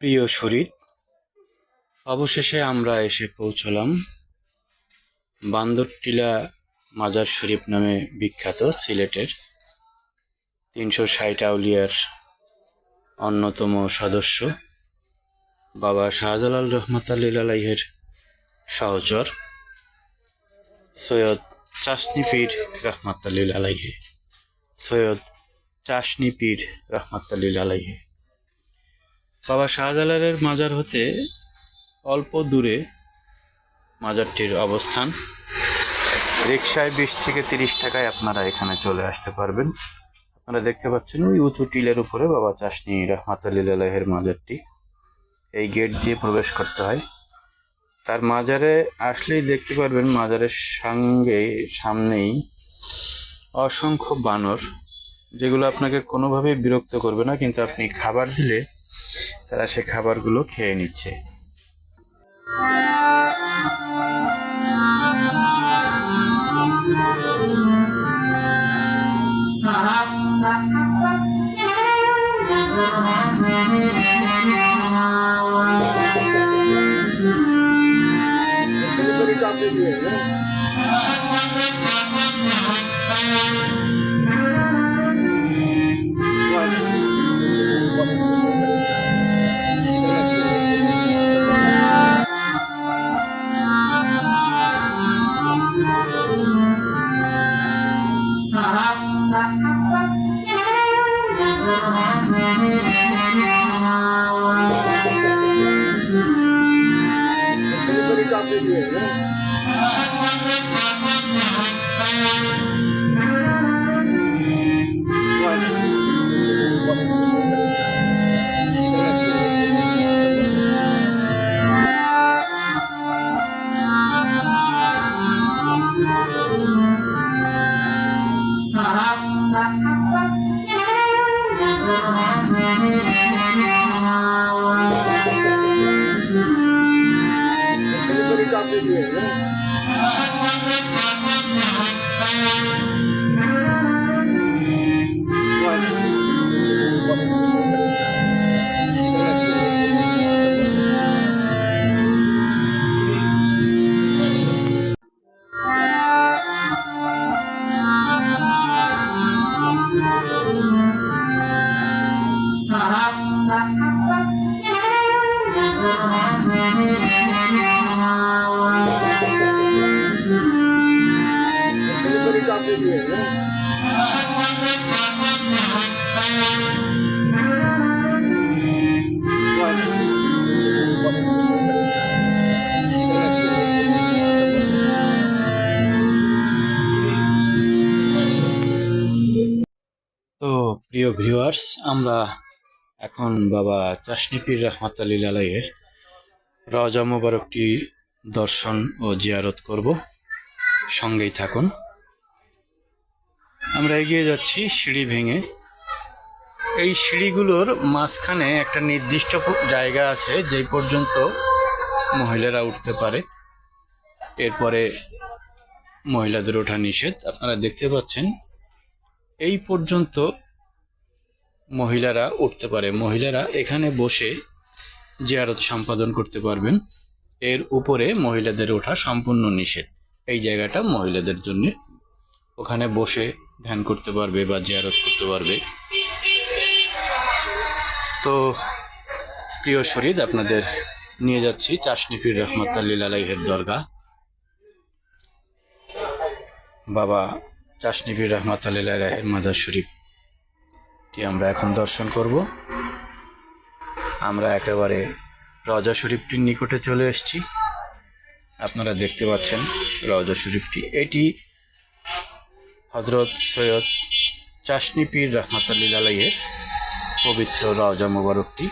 প্রিয় শরীর, অবশেষে আমরা এসে পৌঁছলাম বান্দরটিলা মাজার শরীফ নামে বিখ্যাত সিলেটের তিনশো ষাট আউলিয়ার অন্যতম সদস্য বাবা শাহজালাল রহমত আলাইহের সহচর সৈয়দ চাশনি পীর রহমতাল্লিল আলাইহে, সৈয়দ চাশনি পীর রহমতাল্লিল আলাইহে। বাবা শাহজালালের মাজার হতে অল্প দূরে মাজারটির অবস্থান। রিক্সায় বিশ থেকে তিরিশ টাকায় আপনারা এখানে চলে আসতে পারবেন। আপনারা দেখতে পাচ্ছেন ওই উঁচু টিলের উপরে বাবা চাষনি রহমাতাল্লাহের মাজারটি। এই গেট দিয়ে প্রবেশ করতে হয়। তার মাজারে আসলেই দেখতে পারবেন মাজারের সঙ্গে সামনেই অসংখ্য বানর, যেগুলো আপনাকে কোনোভাবেই বিরক্ত করবে না, কিন্তু আপনি খাবার দিলে তারা সে খাবারগুলো খেয়ে নিচ্ছে। Seni প্রিয় ভিউয়ার্স আমরা এখন বাবা চাশনিপির রহমত আলীল আলাইয়ের রজা মোবারকটি দর্শন ও জিয়ারত করব। সঙ্গেই থাকুন। আমরা এগিয়ে যাচ্ছি সিঁড়ি ভেঙে। এই সিঁড়িগুলোর মাঝখানে একটা নির্দিষ্ট জায়গা আছে যেই পর্যন্ত মহিলারা উঠতে পারে। এরপরে মহিলাদের ওঠা নিষেধ। আপনারা দেখতে পাচ্ছেন, এই পর্যন্ত মহিলারা উঠতে পারে। মহিলারা এখানে বসে জিয়ারত সম্পাদন করতে পারবেন। এর উপরে মহিলাদের ওঠা সম্পূর্ণ নিষেধ। এই জায়গাটা মহিলাদের জন্য। ওখানে বসে ধ্যান করতে পারবে বা জিয়ারত করতে পারবে। তো প্রিয় শরীর, আপনাদের নিয়ে যাচ্ছি চাশনিফির রহমত আল্লিল আলাইহের দরগা বাবা চাশনিফির রহমত মাদার মাজার শরীফটি আমরা এখন দর্শন করব? আমরা একেবারে রজা শরীফটির নিকটে চলে এসেছি। আপনারা দেখতে পাচ্ছেন রজা শরীফটি। এটি হজরত সৈয়দ চাশনি পীর রহমাতাল্লিল আলাইয়ের পবিত্র রওজা মোবারকটি।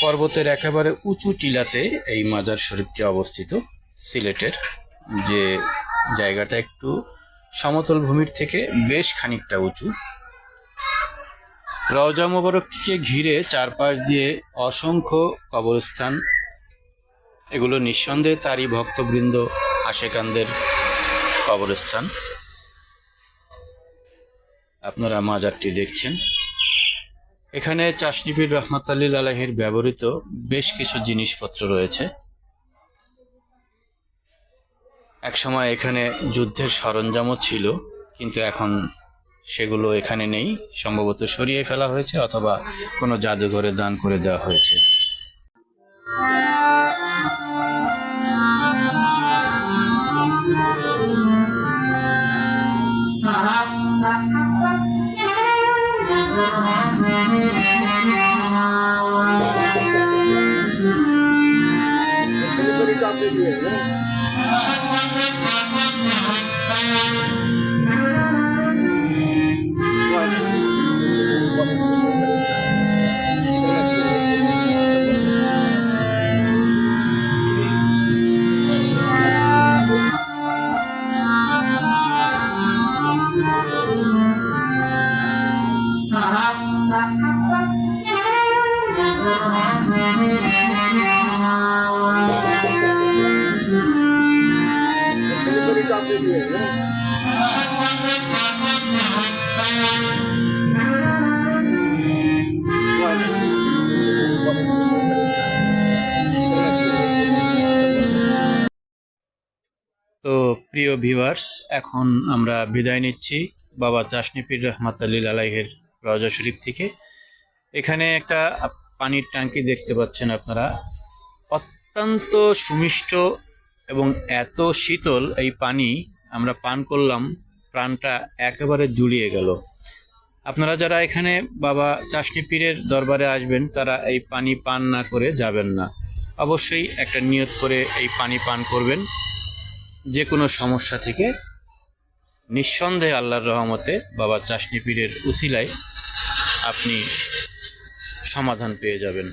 পর্বতের একেবারে উঁচু টিলাতে এই মাজার শরীফটি অবস্থিত, সিলেটের। যে জায়গাটা একটু সমতল ভূমির থেকে বেশ খানিকটা উঁচু। রওজা মোবারকটিকে ঘিরে চারপাশ দিয়ে অসংখ্য কবরস্থান। এগুলো নিঃসন্দেহে তারই ভক্তবৃন্দ আশেকানদের কবরস্থান। আপনারা মাজারটি দেখছেন। এখানে চাষনিপীর রহমতাল্লিল আলাহের ব্যবহৃত বেশ কিছু জিনিসপত্র রয়েছে। একসময় এখানে যুদ্ধের সরঞ্জামও ছিল, কিন্তু এখন সেগুলো এখানে নেই সম্ভবত সরিয়ে ফেলা হয়েছে অথবা কোনো জাদুঘরে দান করে দেওয়া হয়েছে তো প্রিয় ভিউয়ার্স, এখন আমরা বিদায় নিচ্ছি। বাবা চাশনিপীর রহমাত আলীল আলাইহের রজা শরীফ থেকে। এখানে একটা পানির ট্যাঙ্কি দেখতে পাচ্ছেন আপনারা। অত্যন্ত সুমিষ্ট এবং এত শীতল এই পানি আমরা পান করলাম, প্রাণটা একেবারে জুড়িয়ে গেল। আপনারা যারা এখানে বাবা চাশনি পীরের দরবারে আসবেন, তারা এই পানি পান না করে যাবেন না। অবশ্যই একটা নিয়ত করে এই পানি পান করবেন। যে কোনো সমস্যা থেকে নিঃসন্দেহে আল্লাহর রহমতে বাবা চাষনি পীরের উসিলায় আপনি সমাধান পেয়ে যাবেন